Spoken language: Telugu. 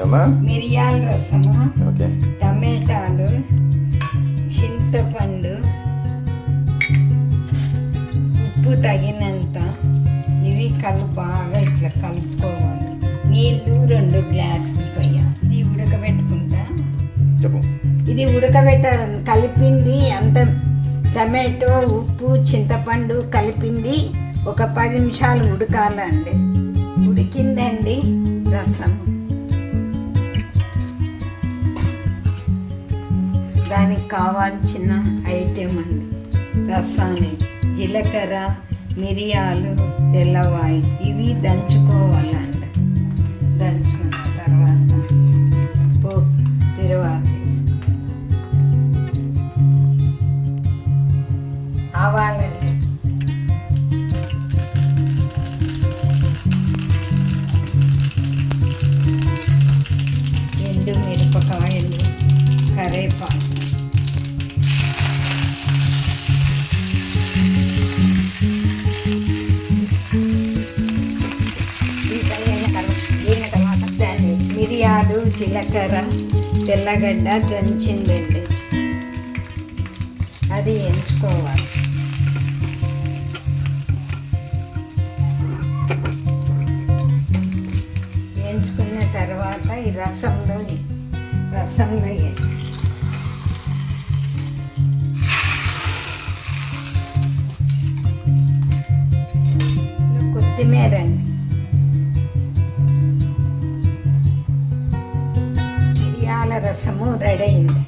ఏంటమ్మా మిరియాల రసము ఓకే. టమాటాలు చింతపండు ఉప్పు తగినంత. ఇవి కలుపు బాగా ఇట్లా కలుపుకోవాలి. నీళ్ళు రెండు గ్లాసులు పోయాలి ఇది ఉడకబెట్టుకుంటా? చెప్పు. ఇది ఉడకబెట్టాలి కలిపింది అంత టమాటో ఉప్పు చింతపండు కలిపింది. ఒక పది నిమిషాలు ఉడకాలండి. ఉడికిందండి రసం. దానికి కావాల్సిన ఐటెం అండి. రసానికి జీలకర్ర మిరియాలు తెల్లవాయి ఇవి దంచుకోవాలండి. దంచుకున్న తర్వాత పోపు తిరువాత వేసుకో కరేపాకు తర్వాత దాన్ని మిరియాలు జీలకర్ర తెల్లగడ్డ దంచిందండి. అది ఎంచుకోవాలి. ఎంచుకున్న తర్వాత ఈ రసంలో రసంలో వేసి కొత్తిమీర అండి మిరియాల రసము రెడీ అయింది